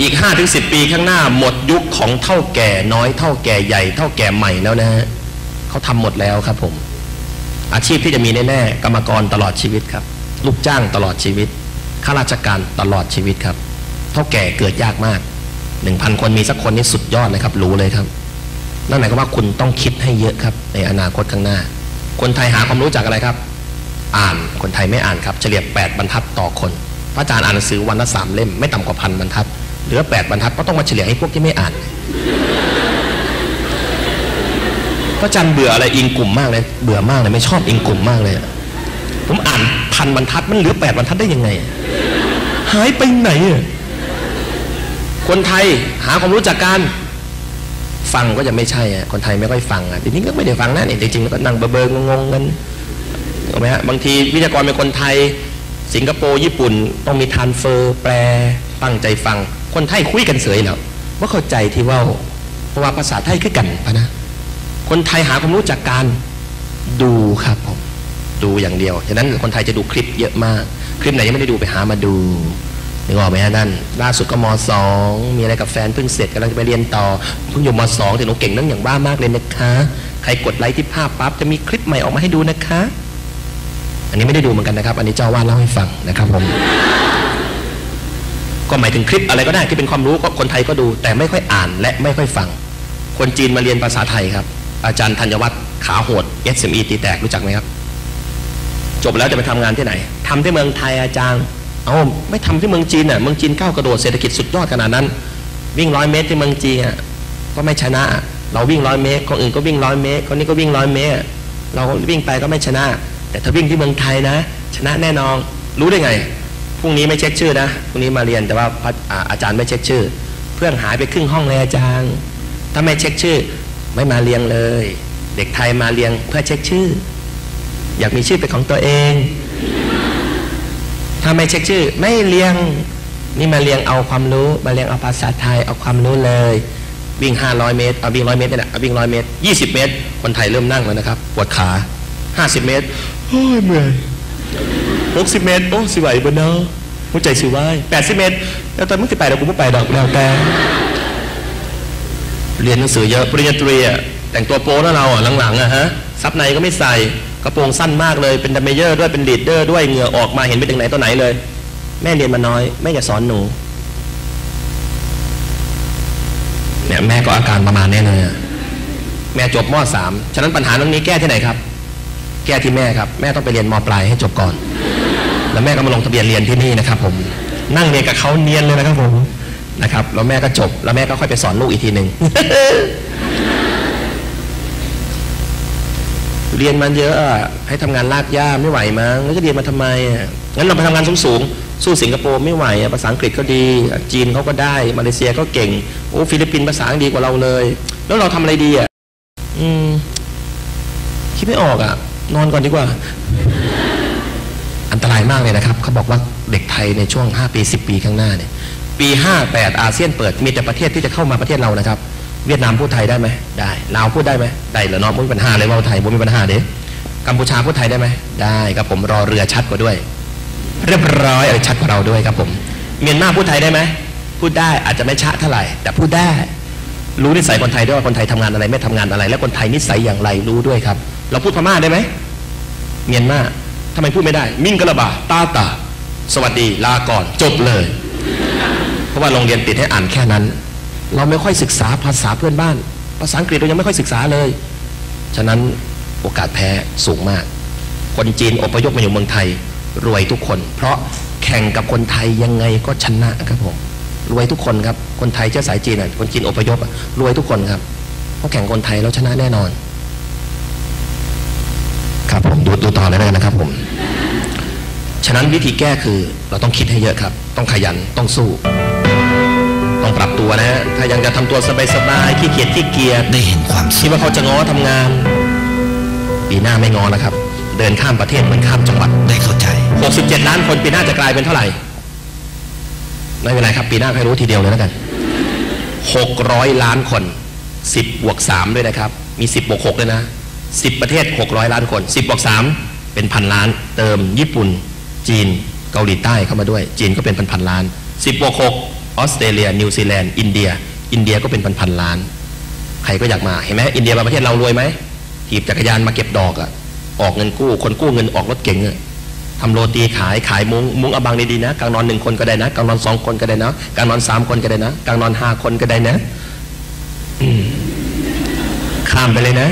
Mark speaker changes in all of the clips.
Speaker 1: อีก5้าถึงสิปีข้างหน้าหมดยุคของเท่าแก่น้อยเท่าแก่ใหญ่เท่าแก่ใหม่แล้วนะฮะเขาทำหมดแล้วครับผม อาชีพที่จะมีแน่ๆกรรมกรตลอดชีวิตครับ ลูกจ้างตลอดชีวิตข้าราชการตลอดชีวิตครับ เท่าแก่เกิดยากมากหนึ่งพันคนมีสักคนนี่สุดยอดเลยครับ รู้เลยครับนั่นหมายความว่าคุณต้องคิดให้เยอะครับ ในอนาคตข้างหน้า คนไทยหาความรู้จากอะไรครับ อ่านคนไทยไม่อ่านครับเฉลี่ย8บรรทัดต่อคนพระอาจารย์อ่านหนังสือวันละสามเล่มไม่ต่ำกว่าพันบรรทัด เหลือ8บรรทัดก็ต้องมาเฉลี่ยให้พวกที่ไม่อ่านพระอาจารย์เบื่ออะไรอิงกลุ่มมากเลย เบื่อมากเลยไม่ชอบอิงกลุ่มมากเลยผมอ่านพันบรรทัดมันเหลือแปดบรรทัดได้ยังไง หายไปไหนคนไทยหาความรู้จากการฟังก็จะไม่ใช่อะคนไทยไม่ค่อยฟังอะทีนี้ก็ไม่ได้ฟังนะเนี่ยจริงๆก็นั่งเบอร์เบอร์งงๆกันถูกไหมฮะบางทีวิทยากรเป็นคนไทย สิงคโปร์ญี่ปุ่นต้องมีทานเฟอร์แปลตั้งใจฟัง คนไทยคุยกันเสยแล้วว่าเข้าใจที่ว่าเพราะว่าภาษาไทยคือกันพะนะ คนไทยหาความรู้จากการดูครับผมดูอย่างเดียวฉะนั้นคนไทยจะดูคลิปเยอะมาก คลิปไหนยังไม่ได้ดูไปหามาดูนึกออกไหมฮะนั่นล่าสุดก็มสองมีอะไรกับแฟนเพิ่งเสร็จกำลังจะไปเรียนต่อเพิ่งอยู่มสองแต่หนูเก่งเรื่องอย่างบ้ามากเลยนะคะ ใครกดไลค์ที่ภาพปั๊บจะมีคลิปใหม่ออกมาให้ดูนะคะ อันนี้ไม่ได้ดูเหมือนกันนะครับ อันนี้เจ้าวาดเล่าให้ฟังนะครับผม ก็หมายถึงคลิปอะไรก็ได้ที่เป็นความรู้ก็คนไทยก็ดู แต่ไม่ค่อยอ่านและไม่ค่อยฟัง คนจีนมาเรียนภาษาไทยครับ อาจารย์ธัญวัฒน์ขาโหด SME ตีแตกรู้จักไหมครับ จบแล้วจะไปทำงานที่ไหนทำที่เมืองไทยอาจารย์เอาไม่ทำที่เมืองจีนอะเมืองจีนก้าวกระโดดเศรษฐกิจสุดยอดขนาดนั้น วิ่งร้อยเมตรที่เมืองจีนอะก็ไม่ชนะ เราวิ่งร้อยเมตรคนอื่นก็วิ่งร้อยเมตรคนนี้ก็วิ่งร้อยเมตร เราวิ่งไปก็ไม่ชนะ แต่ถ้าวิ่งที่เมืองไทยนะ ชนะแน่นอนรู้ได้ไง พรุ่งนี้ไม่เช็คชื่อนะพรุ่งนี้มาเรียนแต่ว่าอาอาจารย์ไม่เช็คชื่อ เพื่อนหายไปครึ่งห้องเลยอาจารย์ ถ้าไม่เช็คชื่อ ไม่มาเรียงเลย เด็กไทยมาเรียงเพื่อเช็คชื่อ อยากมีชื่อเป็นของตัวเอง ถ้าไม่เช็คชื่อ ไม่เรียงนี่มาเรียงเอาความรู้มาเรียงเอาภาษาไทยเอาความรู้เลย วิ่ง 500 เมตรเอาวิ่ง100เมตรเนี่ยเอาวิ่ง100เมตร 20 เมตร คนไทยเริ่มนั่งแล้วนะครับปวดขา 50 เมตรโอ้ยเมื่อย 60เมตร โอ้สิไหวบ่เนาะหัวใจสิไหว80เมตร แล้วตอนมึงสิไปแล้วกูไม่ไปดอกแล้วแต่เรียนหนังสือเยอะปริญญาตรีอะแต่งตัวโป๊นะเราอะหลังๆอะฮะซับในก็ไม่ใส่กระโปรงสั้นมากเลยเป็นดัมเมเยอร์ด้วยเป็นลีดเดอร์ด้วยเหงื่อออกมาเห็นไปถึงไหนตัวไหนเลย แม่เรียนมาน้อยแม่อย่าสอนหนูเนี่ยแม่ก็อาการประมาณนี้เลยอะแม่จบมสามฉะนั้นปัญหาเรื่องนี้แก้ที่ไหนครับ แก้ที่แม่ครับ แม่ต้องไปเรียนมปลายให้จบก่อน แล้วแม่ก็มาลงทะเบียนเรียนที่นี่นะครับผมนั่งเรียนกับเขาเนียนเลยนะครับผมนะครับแล้วแม่ก็จบ แล้วแม่ก็ค่อยไปสอนลูกอีกทีหนึ่งเรียนมันเยอะให้ทำงานลากย่าไม่ไหวมั้งแล้วจะเรียนมาทำไมงั้นเราไปทำงานสูงๆสู้สิงคโปร์ไม่ไหวภาษาอังกฤษก็ดี จีนเขาก็ได้มาเลเซียก็เก่งโอ้ฟิลิปปินส์ภาษาดีกว่าเราเลย แล้วเราทำอะไรดีอะอืมคิดไม่ออกอะ นอนก่อนดีกว่า อันตรายมากเลยนะครับ เขาบอกว่าเด็กไทยในช่วง 5 ปี 10 ปีข้างหน้าเนี่ยปี 58 อาเซียนเปิดมีแต่ประเทศที่จะเข้ามาประเทศเรานะครับ เวียดนามพูดไทยได้ไหมได้ลาวพูดได้ไหมได้เหรอเนาะไม่มีปัญหาเลยว่าไทยไม่มีปัญหาเด้กัมพูชาพูดไทยได้ไหมได้ครับผมรอเรือชัดกว่าด้วย เรียบร้อยเออชัดกว่าเราด้วยครับผมเมียนมาพูดไทยได้ไหมพูดได้อาจจะไม่ชะเท่าไหร่ แต่พูดได้ รู้นิสัยคนไทยด้วยว่าคนไทยทำงานอะไรไม่ทำงานอะไร และคนไทยนิสัยอย่างไรรู้ด้วยครับ เราพูดพม่าได้ไหมเมียนมา ทำไมพูดไม่ได้ มิ่งกะละบาตาตา สวัสดีลาก่อนจบเลย เพราะว่าโรงเรียนติดให้อ่านแค่นั้น เราไม่ค่อยศึกษาภาษาเพื่อนบ้าน ภาษาอังกฤษเรายังไม่ค่อยศึกษาเลย ฉะนั้นโอกาสแพ้สูงมาก คนจีนอพยพมาอยู่เมืองไทย รวยทุกคน เพราะแข่งกับคนไทยยังไงก็ชนะครับผมรวยทุกคนครับ คนไทยเชื้อสายจีนอะคนจีนอพยพรวยทุกคนครับเพราะแข่งคนไทยแล้วชนะแน่นอน ครับผมดูดูต่อเลยนะครับผม ฉะนั้นวิธีแก้คือเราต้องคิดให้เยอะครับ ต้องขยันต้องสู้ ต้องปรับตัวนะฮะถ้ายังจะทำตัวสบายๆขี้เกียจขี้เกียจ
Speaker 2: ได้เห็นความ
Speaker 1: คิ
Speaker 2: สุ
Speaker 1: ด
Speaker 2: ข
Speaker 1: ว่าเขาจะง้อทำงานปีหน้าไม่ง้อแล้วครับ เดินข้ามประเทศเหมือนข้ามจังหวัด
Speaker 2: ได้เข้าใจ
Speaker 1: 67 ล้านคนปีหน้าจะกลายเป็นเท่าไหร่ไม่เป็นไรครับ ปีหน้าให้รู้ทีเดียวเลยแล้วกัน 600 ล้านคน 10บวก3ด้วยนะครับ มี 10บวก6ด้วยนะ 10 ประเทศ 600 ล้านคน 10บวก3เป็นพันล้าน เติมญี่ปุ่น จีน เกาหลีใต้เข้ามาด้วย จีนก็เป็นพันพันล้าน 10บวก6ออสเตรเลีย นิวซีแลนด์ อินเดีย อินเดียก็เป็นพันๆล้าน ใครก็อยากมา เห็นไหมอินเดียมาประเทศเรารวยไหมถีบจักรยานมาเก็บดอกอะออกเงินกู้ คนกู้เงินออกรถเก๋งอะทำโรตีขายขายมุ้งมุ้งอบังดีๆนะกลางนอนหนึ่งคนก็ได้นะกลางนอนสองคนก็ได้นะกลางนอนสามคนก็ได้นะกลางนอนห้าคนก็ได้นะข้ามไปเลยนะ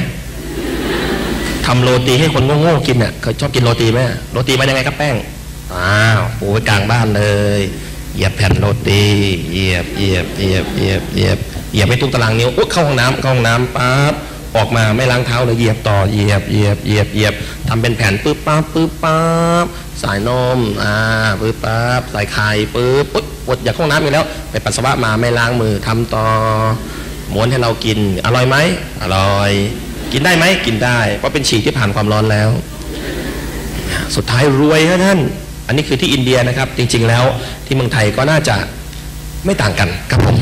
Speaker 1: ทำโรตีให้คนโง่ๆกินอะเคยชอบกินโรตีไหมโรตีมันยังไงครับแป้งอ้าวปูไว้กลางบ้านเลยเหยียบแผ่นโรตีเหยียบเหยียบเหยียบเหยียบเหยียบเหยียบไปทุกตารางนิ้วอุ๊ยเข้าห้องน้ำเข้าห้องน้ำปั๊บออกมาไม่ล้างเท้าเลยเหยียบต่อเหยียบเหยียบเหยียบเหยียบทำเป็นแผ่นปึ๊บปั๊บปึ๊บปั๊บสายนมอ่าปึ๊บปั๊บใส่ไข่ปึ๊บปึ๊บปวดอยากห้องน้ำอีกแล้ว ไปปัสสาวะมาไม่ล้างมือทำต่อม้วนให้เรากินอร่อยไหมอร่อย กินได้ไหมกินได้เพราะเป็นฉี่ที่ผ่านความร้อนแล้ว สุดท้ายรวยครับท่านอันนี้คือที่อินเดียนะครับ จริง ๆ แล้วที่เมืองไทยก็น่าจะไม่ต่างกันครับผม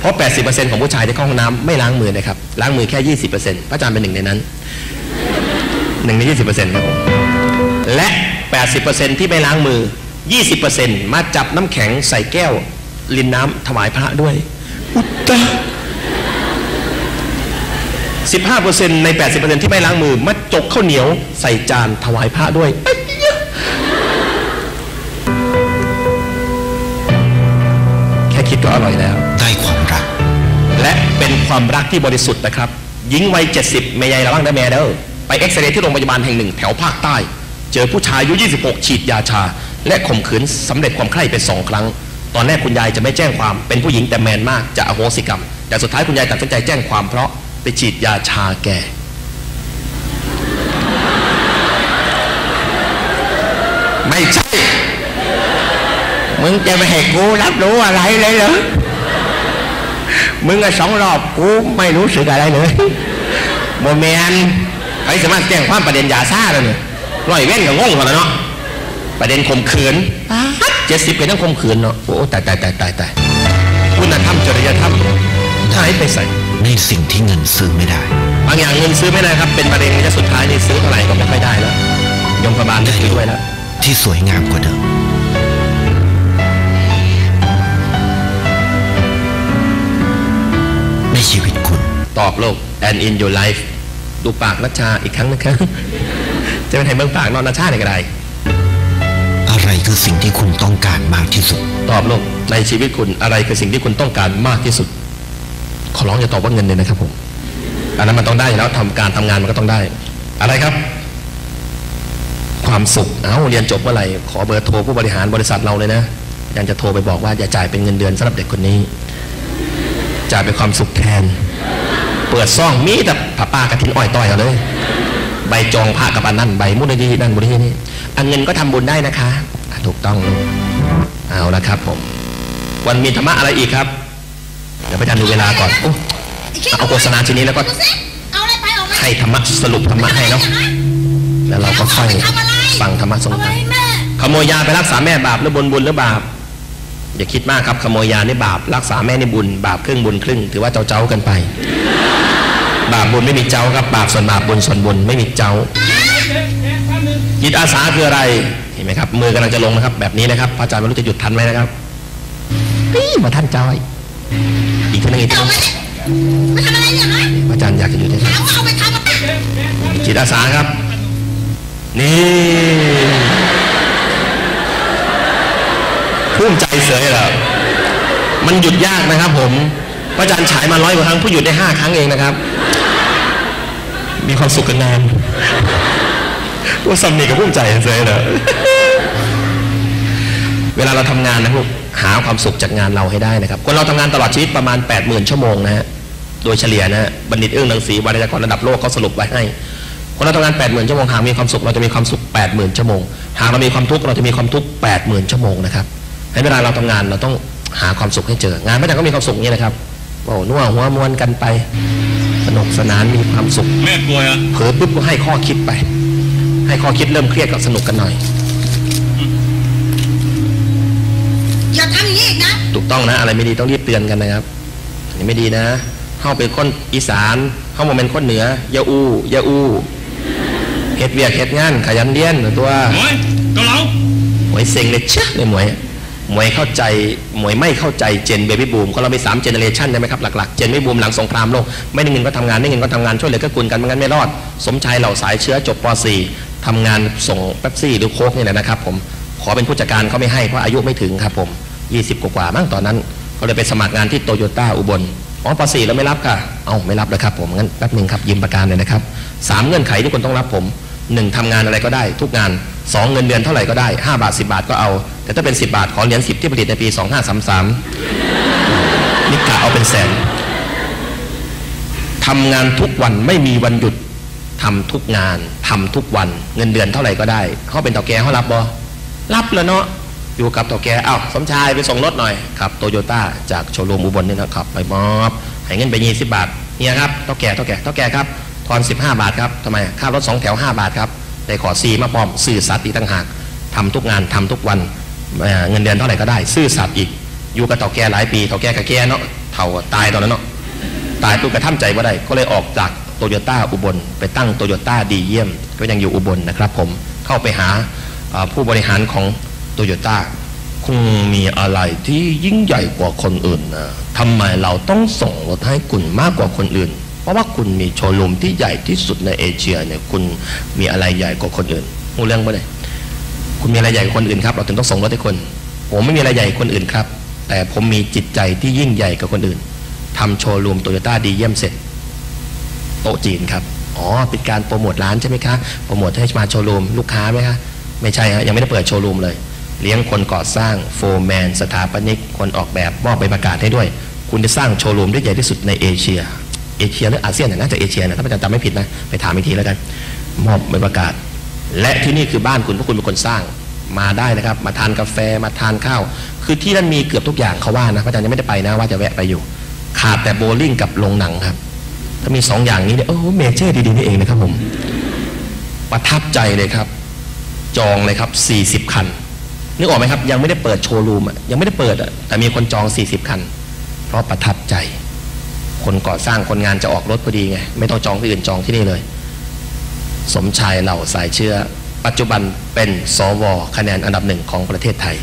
Speaker 1: เพราะ 80%ของผู้ชายที่เข้าห้องน้ำไม่ล้างมือนะครับล้างมือแค่ 20%พระอาจารย์เป็นหนึ่งในนั้นหนึ่งใน 20%ครับผมและ 80%ที่ไม่ล้างมือ 20%มาจับน้ำแข็งใส่แก้ว ลินน้ำถวายพระด้วย อุตตะ 15%ใน 80%ที่ไม่ล้างมือมาจกข้าวเหนียวใส่จานถวายพระด้วยเอ้ยแค่คิดก็อร่อยแล้ว
Speaker 2: ได้ความรัก
Speaker 1: และเป็นความรักที่บริสุทธิ์นะครับหญิงวัย 70 เมยายระวังนะแม่เด้อไปเอ็กซเรย์ที่โรงพยาบาลแห่งหนึ่งแถวภาคใต้ เจอผู้ชายอายุ 26 ฉีดยาชา และข่มขืนสำเร็จความใคร่ไปสองครั้ง ตอนแรกคุณยายจะไม่แจ้งความเป็นผู้หญิงแต่แมนมากจะอโหสิกรรม แต่สุดท้ายคุณยายตัดสินใจแจ้งความเพราะ ไปฉีดยาชาแก ไม่ใช่ มึงจะไม่ให้กูรับรู้อะไรเลยเหรอ มึงอะสองรอบกูไม่รู้สึกอะไรเลยโมเมนไอ้สามารถแจ้งความประเด็นยาซ่าเลยเนี่ยร้อยเว้นกับงงหมดแล้วเนาะ ประเด็นข่มขืนเจ็ดสิบเป็นต้องข่มขืนเนาะ โอ้ตายตายตายตายตายคุณธรรมจริยธรรมหายไปใส่
Speaker 2: ในสิ่งที่เงินซื้อไม่ได้
Speaker 1: บางอย่างเงินซื้อไม่ได้ครับ เป็นประเด็นระยะสุดท้ายนี่ซื้อเท่าไหร่ก็ไม่ค่อยได้แล้วยมพบาลไม่ซื้อด้วยแล้ว
Speaker 2: ที่สวยงามกว่าเดิมในชีวิตคุณ
Speaker 1: ตอบโลก and in your life ดูปากนัชชาอีกครั้งนะครับ จะเป็นไทยเมืองปากนอนนัชชาในกระได
Speaker 2: อะไรคือสิ่งที่คุณต้องการมากที่สุด
Speaker 1: ตอบโลกในชีวิตคุณอะไรคือสิ่งที่คุณต้องการมากที่สุด ขอร้องอย่าตอบว่าเงินเลยนะครับผมอันนั้นมันต้องได้อยู่แล้วทำการทำงานมันก็ต้องได้ อะไรครับ ความสุขเอาเรียนจบเมื่อไหร่ขอเบอร์โทรผู้บริหารบริษัทเราเลยนะยังจะโทรไปบอกว่าอย่าจ่ายเป็นเงินเดือนสำหรับเด็กคนนี้จ่ายเป็นความสุขแทน เปิดซ่องมีแต่ผ้าป้ากระถินอ้อยต้อยเอาเลย ใบจองผ้ากับอันนั่นใบมุนดีนั่นบุรีนี่อันเงินก็ทำบุญได้นะคะอะถูกต้องลูกเอาละครับผม วันมีธรรมะอะไรอีกครับ เดี๋ยวพระอาจารย์ดูเวลาก่อนโอ้เอาโฆษณาชิ้นนี้แล้วก็
Speaker 3: เอาอะไรไปออกมา
Speaker 1: ให้ธรรมะสรุปธรรมะให้เนาะแล้วเราก็ค่อยฟังธรรมะสง
Speaker 3: เอา
Speaker 1: ฆ์
Speaker 3: ไว้ให้แม่
Speaker 1: ขโมยยาไปรักษาแม่บาปหรือบนบุญหรือบาปอย่าคิดมากครับขโมยยานี่บาป รักษาแม่นี่บุญ บาปครึ่งบุญครึ่ง ถือว่าเจ้าเจ้าๆกันไป บาปบุญไม่มีเจ้าครับบาปส่วนบาปบุญส่วนบุญไม่มีเจ้าจิตอาสาคืออะไรเห็นไหมครับ มือกำลังจะลงนะครับ แบบนี้นะครับพระอาจารย์ไม่รู้จะหยุดทันไหมนะครับนี่มาท่านจอยอีกทีหนึงอีกทีห
Speaker 3: เอา
Speaker 1: นึง
Speaker 3: ไปเนี่ยมาทำอะไรเนี่ยฮะ
Speaker 1: พระอาจารย์อยากจะหยุดให้ท่าน
Speaker 3: เอาเอาไปทำอะไร
Speaker 1: จิตอาสาครับ นี่ภูมิใจเสยเหรอมันหยุดยากนะครับ ผมพระอาจารย์ฉายมาร้อยกว่าครั้งผู้หยุดได้ห้าครั้งเองนะครับ มีความสุขกับงานว่าซัมนี่กับภูมิใจเสยเหรอ เวลาเราทำงานนะพวกหาความสุขจากงานเราให้ได้นะครับคนเราทำงานตลอดชีวิตประมาณ 8 0,000 ชั่วโมงนะฮะโดยเฉลี่ยนะฮะบัณฑิตเอื้องหนังสือวารยากรระดับโลกเขาสรุปไว้ให้คนเราทำงาน 80,000 ชั่วโมงหากมีความสุขเราจะมีความสุข 80,000 ชั่วโมงหากเรามีความทุกข์เราจะมีความทุกข์ 80,000 ชั่วโมงนะครับให้เวลาเราทำงานเราต้องหาความสุขให้เจองานพระอาจารย์ก็มีความสุขอย่างนี้นะครับโอ้นัวหัวมวนกันไปสนุกสนานมีความสุข
Speaker 4: แม่ป่วยอะ
Speaker 1: เผลอปุ๊บก็ให้ข้อคิดไป ให้ข้อคิดเริ่มเครียดกับสนุกกันหน่อย
Speaker 3: อย่าทำอย่างนี้อีกนะ
Speaker 1: ถูกต้องนะ อะไรไม่ดีต้องรีบเตือนกันนะครับอันนี้ไม่ดีนะเข้าเป็นคนอีสานเข้ามาเป็นคนเหนืออย่าอูอย่าอูเฮ็ดเวียกเฮ็ดงานขยันเรียนตัว
Speaker 4: หมวยเกาเหลา
Speaker 1: หวยเซ็งเลยเชะเลยหมวยหมวยเข้าใจหมวยไม่เข้าใจเจนเบบี้บูมคนเรามี3เจเนเรชันใช่ไหมครับหลักๆเจนเบบี้บูมหลังสงครามโลกไม่ได้เงินก็ทำงานได้เงินก็ทำงานช่วยเหลือก็กุลกันไม่งั้นไม่รอด สมชายเหล่าสายเชื้อจบป .4 ทำงานส่งเป๊ปซี่หรือโค้กนี่แหละนะครับผมขอเป็นผู้จัดการเขาไม่ให้เพราะอายุไม่ถึงครับผม 20 กว่าๆมั้งตอนนั้น ก็เลยไปสมัครงานที่โตโยต้าอุบลอ๋อป .4 แล้วไม่รับค่ะ เอ้าไม่รับแล้วครับผมงั้นแป๊บหนึ่งครับยืมประกันเลยนะครับสามเงื่อนไขที่คุณต้องรับผมหนึ่งทำงานอะไรก็ได้ ทุกงานสองเงินเดือนเท่าไหร่ก็ได้5บาท10บาทก็เอา แต่ถ้าเป็น10บาทขอเหรียญ10ที่ผลิตในปี2533นี่กะเอาเป็นแสนทำงานทุกวันไม่มีวันหยุดทำทุกงานทำทุกวัน เงินเดือนเท่าไหร่ก็ได้เขาเป็นต่าแกเขารับบอรับแล้วเนาะ อยู่กับต่าแกเอ้าสมชายไปส่งรถหน่อยครับโตโยต้าจากโชว์รูมอุบลนี่นะครับไปมอบให้เงินไป20บาทเนี่ยครับต่าแกต่าแกต่าแกครับทอน15บห้าบาทครับทำไมค่ารถสองแถว5บาทครับได้ขอซีมาปลอมซื่อสัตย์อีกต่างหากทำทุกงานทำทุกวันเงินเดือนเท่าไหร่ก็ได้ซื่อสัตย์อีก อยู่กับต่าแกหลายปีต่าแกกับแกเนาะเท่าตายตอนนั้นเนาะตายปุ๊บกระท่ำใจว่าได้ก็เลยออกจากโตโยต้าอุบล ไปตั้งโตโยต้าดีเยี่ยม ก็ยังอยู่อุบลนะครับผมเข้าไปหาผู้บริหารของ โตโยต้าคงมีอะไรที่ยิ่งใหญ่กว่าคนอื่นนะทำไมเราต้องส่งรถให้คุณมากกว่าคนอื่น เพราะว่าคุณมีโชว์รูมที่ใหญ่ที่สุดในเอเชียเนี่ยคุณมีอะไรใหญ่กว่าคนอื่นหูเรื่องบ่ได้คุณมีอะไรใหญ่กว่าคนอื่นครับ เราถึงต้องส่งรถให้คน ผมไม่มีอะไรใหญ่กว่าคนอื่นครับ แต่ผมมีจิตใจที่ยิ่งใหญ่กว่าคนอื่นทำโชว์รูมโตโยต้าดีเยี่ยมเสร็จโต๊ะจีนครับอ๋อเป็นการโปรโมทร้านใช่ไหมคะโปรโมทให้มาโชว์รูมลูกค้าไหมคะไม่ใช่ฮะยังไม่ได้เปิดโชว์รูมเลย เลี้ยงคนก่อสร้างโฟร์แมน สถาปนิก คนออกแบบมอบใบประกาศให้ด้วย คุณจะสร้างโชว์รูมที่ใหญ่ที่สุดในเอเชีย เอเชียหรืออาเซียนน่าจะเอเชียนะถ้าอาจารย์จำไม่ผิดนะไปถามอีกทีแล้วกัน มอบใบประกาศ และที่นี่คือบ้านคุณเพราะคุณเป็นคนสร้างมาได้นะครับ มาทานกาแฟมาทานข้าว คือที่นั่นมีเกือบทุกอย่างเขาว่านะพระอาจารย์ยังไม่ได้ไปนะว่าจะแวะไปอยู่ ขาดแต่โบลิ่งกับโรงหนังครับ ถ้ามีสองอย่างนี้เนี่ยโอ้โหเมเจอร์ดีๆนี่เองนะครับผมประทับใจเลยครับ จองเลยครับ 40 คัน นึกออกไหมครับ ยังไม่ได้เปิดโชว์รูมอะยังไม่ได้เปิดอะแต่มีคนจอง 40 คัน เพราะประทับใจ คนก่อสร้างคนงานจะออกรถพอดีไง ไม่ต้องจองที่อื่นจองที่นี่เลย สมชายเหล่าสายเชื้อ ปัจจุบันเป็นสวคะแนนอันดับหนึ่งของประเทศไทย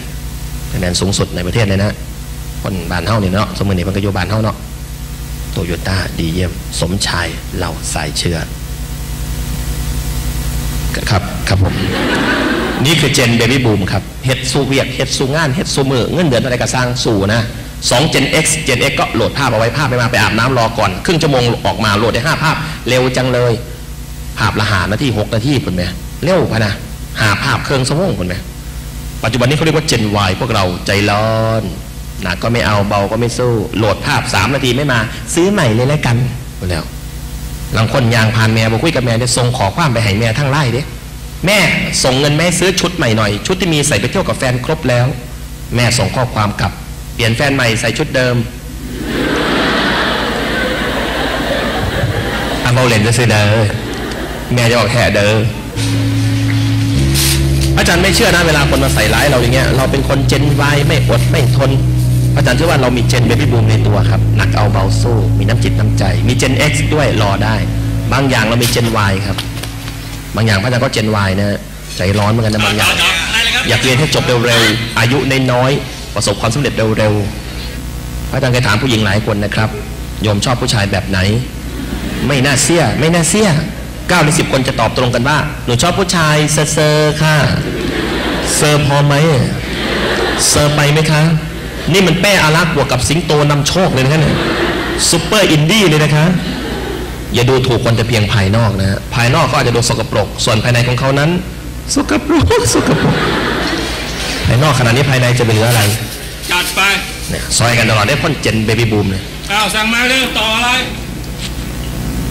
Speaker 1: คะแนนสูงสุดในประเทศเลยนะคนบานเฮานี่เนาะสมมตินี่มันก็อยู่บานเฮาเนาะโตโยต้าดีเยี่ยม สมชายเหล่าสายเชื้อ ครับ ครับผม นี่คือเจนเบบี้บูมครับเฮ็ดสูเวียกเฮ็ดสูงานเฮ็ดสูมือเงินเดือนอะไรก็สร้างสู่นะสองเจน X เจน X ก็โหลดภาพเอาไว้ภาพไปมาไปอาบน้ำรอก่อน ครึ่งชั่วโมงออกมาโหลดได้ห้าภาพ เร็วจังเลย ภาพละหานาทีหกนาทีคุณไหมเร็วพะนะหาภาพเครื่องสมองคุณไหมปัจจุบันนี้เขาเรียกว่าเจน Y พวกเราใจร้อนหนักก็ไม่เอาเบาก็ไม่สู้ โหลดภาพสามนาทีไม่มา ซื้อใหม่เลยแล้วกันแล้วหลังคนยางผ่านแม่บอกคุยกับแม่เนี่ยส่งขอความไปให้แม่ทั้งไล่เด้ แม่ส่งเงินแม่ซื้อชุดใหม่หน่อย ชุดที่มีใส่ไปเที่ยวกับแฟนครบแล้ว แม่ส่งข้อความกลับ เปลี่ยนแฟนใหม่ใส่ชุดเดิมอาเบาเลนจะซื้อเด้อแม่จะบอกแห่เด้ออาจารย์ไม่เชื่อนะเวลาคนมาใส่ร้ายเราอย่างเงี้ยเราเป็นคนเจนวายไม่อดไม่ทน อาจารย์เชื่อว่าเรามีเจนเบบี้บูมในตัวครับหนักเอาเบาสู้มีน้ำจิตน้ำใจ มีเจน X ด้วยรอได้ บางอย่างเรามีเจน Y ครับ บางอย่างพระอาจารย์ก็เจนวายนะใจร้อนเหมือนกันนะบางอย่าง อยากเรียนให้จบเร็วๆ อายุน้อยๆประสบความสำเร็จเร็วๆ พระอาจารย์เคยถามผู้หญิงหลายคนนะครับ โยมชอบผู้ชายแบบไหน ไม่น่าเสีย ไม่น่าเสียเก้าในสิบคนจะตอบตรงกันว่า หนูชอบผู้ชายเซอร์เซอร์ค่ะ เซอร์พอไหม เซอร์ไปไหมคะ นี่มันแป้อารักษ์บวกกับสิงโตนำโชคเลยนะเนี่ยซูเปอร์อินดี้เลยนะคะ อย่าดูถูกคนแต่เพียงภายนอกนะฮะภายนอกก็อาจจะดูสกปรก ส่วนภายในของเขานั้น สกปรกสกปรกภายนอกขนาดนี้ภายในจะเป็นเหลืออะไร
Speaker 4: จัดไป
Speaker 1: เนี่ยซอยกันตลอดได้พ่นเจนเบบี้บูมเลย
Speaker 4: อ้าวสั่งมาเรื่องต่ออะไร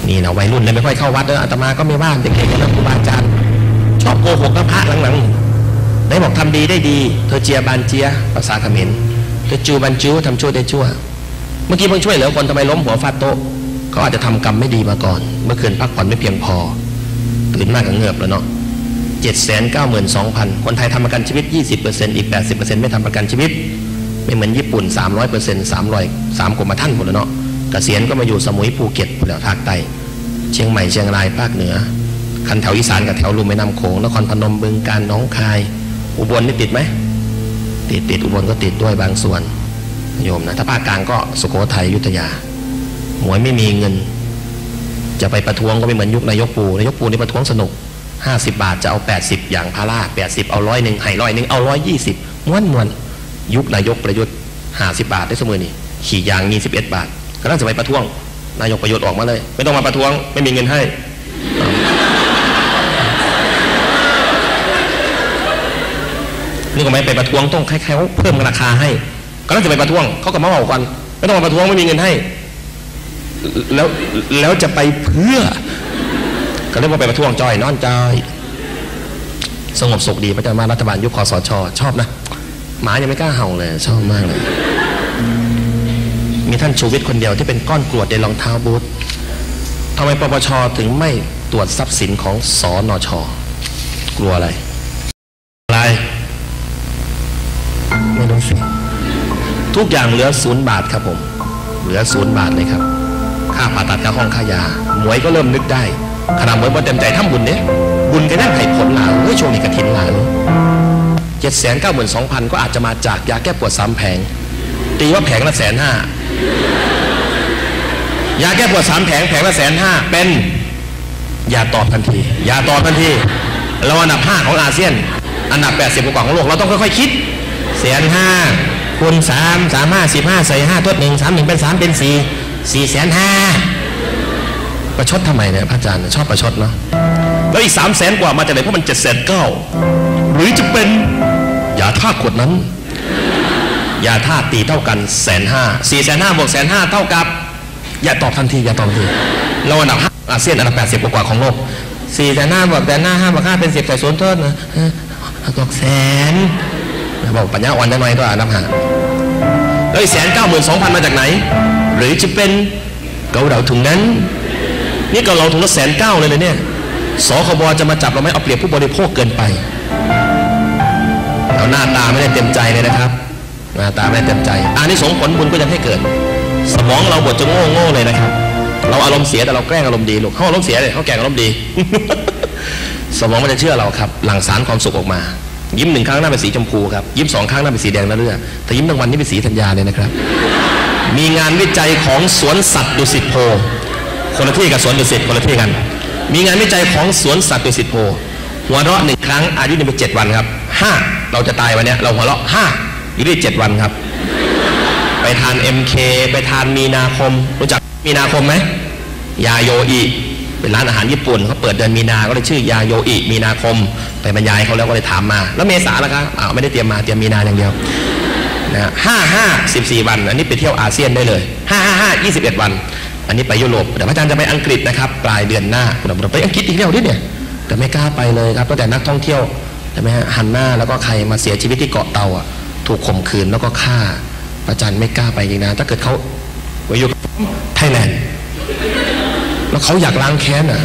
Speaker 1: นี่นะวัยรุ่นเลยไม่ค่อยเข้าวัดเนอะอาตมาก็ไม่ว่าเด็กๆนะครูบาอาจารย์ชอบโกหกนะพระหลังๆได้บอกทำดีได้ดี เธอเจียบานเจียภาษาเขมรเธอจูบันจูทำชั่วได้ชั่ว เมื่อกี้เพิ่งช่วยเหลือคนทำไมล้มหัวฟาดโต๊ะ เขาอาจจะทำกรรมไม่ดีมาก่อน เมื่อคืนพักผ่อนไม่เพียงพอตื่นมากกับเงือบแล้วเนาะเจ็ดแสนเก้าหมื่นสองพันคนไทยทำประกันชีวิตยี่สิบเปอร์เซ็นต์อีกแปดสิบเปอร์เซ็นต์ไม่ทำประกันชีวิต ไม่เหมือนญี่ปุ่นสามร้อยเปอร์เซ็นต์สามร้อยสามกรมท่านหมดแล้วเนาะเกษียณก็มาอยู่สมุยภูเก็ตแล้วภาคใต้เชียงใหม่เชียงรายภาคเหนือ คันแถวอีสานกับแถวลุ่มแม่น้ำโขงนครพนมบึงกาฬหนองคาย อุบลนี่ติดไหมติดติดอุบลก็ติดด้วยบางส่วนโยมนะถ้าภาคกลางก็สุโขทัยยุธยา หวยไม่มีเงิน จะไปประท้วงก็ไม่เหมือนยุคนายกปูนายกปูนี่ประท้วงสนุก50บาทจะเอา80อย่างพารา80เอาร้อยหนึ่งให้ร้อยหนึ่งเอาร้อยยี่สิบม้วนมวนยุคนายกประยุทธ์50บาทได้เสมอนี่ขี่ยางมี11บาทก็ต้องจะไปประท้วง นายกประยุทธ์ออกมาเลย ไม่ต้องมาประท้วงไม่มีเงินให้นี่ก็ไม่ไปประท้วงต้องให้เขาเพิ่มราคาให้ก็น่าจะไปประท้วงเขาก็มาบอกกันไม่ต้องมาประท้วงไม่มีเงินให้ แล้วแล้วจะไปเพื่อ ก็เรียกว่าไปประท้วงจอยนอนจอยสงบสุขดีพระเจ้ามารัฐบาลยุคคอสชชอบนะหมายังไม่กล้าเห่าเลย ชอบมากเลย มีท่านชูวิทย์คนเดียวที่เป็นก้อนกรวดในรองเท้าบูททำไมปปชถึงไม่ตรวจทรัพย์สินของสอนชกลัวอะไร อะไร ไม่รู้สิทุกอย่างเหลือศูนย์บาทครับผม เหลือศูนย์บาทเลยครับ ค่าผ่าตัดค่าห้องค่ายา หมวยก็เริ่มนึกได้ขนาดหมวยว่าเต็มใจทำบุญเนี่ยบุญก็นั่งให้ผลหลาเฮ้ยช่วงนี้กระถินหลาเลยเจ็ดแสนเก้าหมื่นสองพันก็อาจจะมาจากยาแก้ปวดสามแผง ตีว่าแผงละแสนห้ายาแก้ปวดสามแผงแผงละแสนห้าเป็นยาตอบทันทียาตอบทันทีเราอันดับห้าของอาเซียน อันดับแปดสิบกว่าของโลกเราต้องค่อยๆคิดแสนห้าคูณสามสามห้าสิบห้าใส่ห้าทดหนึ่งสามหนึ่งเป็นสามเป็นสี่ สี่แสนห้าประชดทำไมเนี่ยพระอาจารย์ชอบประชดเนาะแล้วอีกสามแสนกว่ามาจากไหนเพราะมันเจ็ดแสนเก้าหรือจะเป็นยาธาตุขวดนั้นยาธาตุตีเท่ากันแสนห้าสี่แสนห้าบวกแสนห้าเท่ากับ อย่าตอบทันทีอย่าตอบทันทีเราอันดับห้าอาเซียนอันดับแปดสิบกว่าของโลกสี่แสนห้าบวกแสนห้าห้าบวกห้าเป็นสิบใส่ศูนย์โทษนะตกแสนบอกปัญญาอ่อนได้หน่อยก็อันดับห้าแล้วอีกแสนเก้าหมื่นสองพันมาจากไหน หรือจะเป็นเกาเหลาถุงนั้น นี่เกาเหลาถุงละแสนเก้าเลยนะเนี่ยสคบจะมาจับเราไหมเอาเปรียบผู้บริโภคเกินไปเราหน้าตาไม่ได้เต็มใจเลยนะครับหน้าตาไม่ได้เต็มใจอันนี้สงผลบุญก็ยังให้เกิด สมองเราบดจะโง่โง่เลยนะครับ เราอารมณ์เสียแต่เราแกล้งอารมณ์ดีลูกเขาอารมณ์เสียเลยเขาแกล้งอารมณ์ดี สมองมันจะเชื่อเราครับ หลั่งสารความสุขออกมา ยิ้มหนึ่งครั้งหน้าเป็นสีชมพูครับยิ้มสองครั้งหน้าเป็นสีแดงนะเรือแต่ยิ้มทั้งวันนี่เป็นสีธัญญาเลยนะครับ มีงานวิจัยของสวนสัตว์ดุสิตโพคนละที่กับสวนดุสิตคนละที่กัน มีงานวิจัยของสวนสัตว์ดุสิตโพหัวเราะหนึ่งครั้งอายุหนึ่งเป็นเจ็ดวันครับห้าเราจะตายวันนี้เราหัวเราะห้าอยู่ได้เจ็ดวันครับ ไปทาน MK ไปทานมีนาคมรู้จักมีนาคมไหมยาโยอิเป็นร้านอาหารญี่ปุ่นเขาเปิดเดือนมีนา ก็เลยชื่อยาโยอิมีนาคม ไปบรรยายเขาแล้วก็เลยถามมา แล้วเมษาล่ะครับอ้าวไม่ได้เตรียมมาเตรียมมีนาอย่างเดียว นะห้าห้าสิบสี่วัน อันนี้ไปเที่ยวอาเซียนได้เลยห้าห้าห้ายี่สิบเอ็ดวัน อันนี้ไปยุโรปแต่พระอาจารย์จะไปอังกฤษนะครับปลายเดือนหน้าเราไปอังกฤษอีกแล้วดิเนี่ยแต่ไม่กล้าไปเลยครับตั้งแต่นักท่องเที่ยวใช่ไหมฮะหันหน้าแล้วก็ใครมาเสียชีวิตที่เกาะเตาอะถูกข่มขืนแล้วก็ฆ่าพระอาจารย์ไม่กล้าไปจริงนะ ถ้าเกิดเขาไปอยู่ไทยแลนด์แล้วเขาอยากล้างแค้นอะ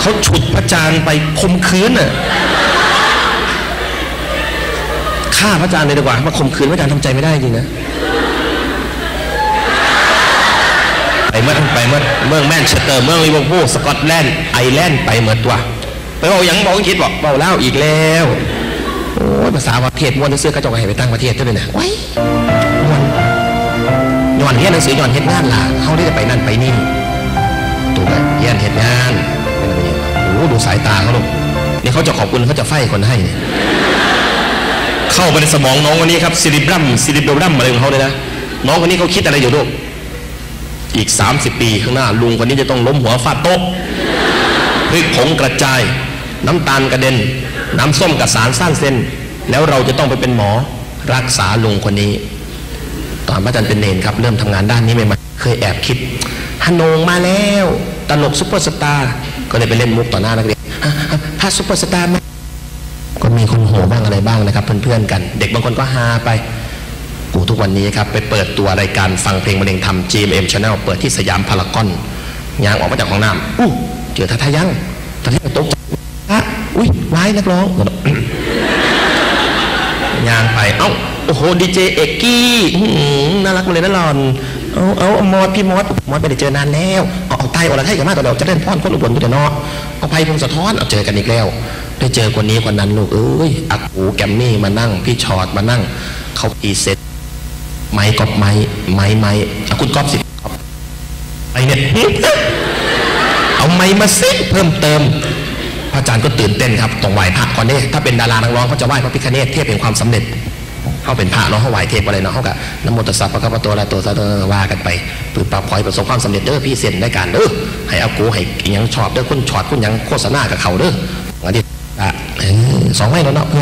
Speaker 1: เขาฉุดพระอาจารย์ไปข่มขืนอะ ฆ่าพระอาจารย์เลยดีกว่ามาข่มขืนพระอาจารย์ทำใจไม่ได้จริงนะไปเมื่อไปเมื่อเมืองแมนเชสเตอร์เมืองลิเวอร์พูลสกอตแลนด์ไอร์แลนด์ไปเมื่อตัวไปบอกหยังบอกอังกฤษบอกเบาเล่าวอีกแล้วโอ้ยภาษาประเทศม้วนเสื้อกระจกให้ไปตั้งประเทศด้วยนะไว้ยม้วนย้อนเรียนหนังสือย้อนเฮ็ดงานล่ะเขาได้จะไปนั่นไปนี่ถูกไหมเรียนเฮ็ดงานเป็นอะไรอย่างเงี้ยโอ้โหดูสายตาเขาลูกนี่เขาจะขอบคุณเขาจะไฟคนให้เนี่ย เข้าไปในสมองน้องคนนี้ครับซิริบรัมซิริบรัมอะไรของเขาเลยนะน้องคนนี้เขาคิดอะไรอยู่ลูกอีก 30 ปีข้างหน้า ลุงคนนี้จะต้องล้มหัวฟาดโต๊ะพริกผงกระจาย น้ำตาลกระเด็น น้ำส้มกับสารสร้างเส้น แล้วเราจะต้องไปเป็นหมอรักษาลุงคนนี้ ตอนพระอาจารย์เป็นเนนครับ เริ่มทำงานด้านนี้ใหม่ๆเคยแอบคิดฮานงมาแล้ว ตลกซุปเปอร์สตาร์ก็เลยไปเล่นมุกต่อหน้านักเรียนอะอะพาซุปเปอร์สตาร์มา มีคนโหบ้างอะไรบ้างนะครับ เพื่อนๆกัน เด็กบางคนก็ฮาไปกูทุกวันนี้ครับ ไปเปิดตัวรายการฟังเพลงมะเร็งทำ GMM Channel เปิดที่สยามพารากอนยางออกมาจากห้องน้ำอู้เจอท่าทายังท่าทายังตกใจอะอุ้ยร้ายนักร้องยางไปเอ้าโอ้โหดีเจเอกกี้น่ารักมาเลยนะหลอนเอาเอาอมอดพี่มอดมอดไปได้เจอนานแล้ว เอาเอาไตอรไทยกันมากตอนเดียวจะเล่นพ่อนคนอุบลกูแต่เนาะเอาไปพงสะท้อนเอาเจอกันอีกแล้ว ได้เจอคนนี้คนนั้นลูกเอ้ยอักูแกมมี่มานั่ง พี่ชอดมานั่งเขาอีเซ็ตไม้กอบไม้ไม้ไม้เอาคุณกอบสิก๊อฟไอเนี่ยเอาไม้มาซ็ตเพิ่มเติมพระอาจารย์ก็ตื่นเต้นครับต้องไหวพระก่อนเนี่ยถ้าเป็นดารานักร้องเขาจะไหว้พระพิฆเนศเทพเป็นความสำเร็จเขาเป็นพระเนาะเขาไหว้เทพอะไรเนาะเขากะนโมตัสสะพระคัมภีร์ละตัวซะเด้อว่ากันไปปืนปราบพลอยประสบความสำเร็จเด้อพี่เซ็นได้การเด้อให้อากูให้ยังชอบเด้อคุณชอดคุณยังโฆษณากับเขาเด้ออันนี้ อะเออสองไม้แล้วเนาะเ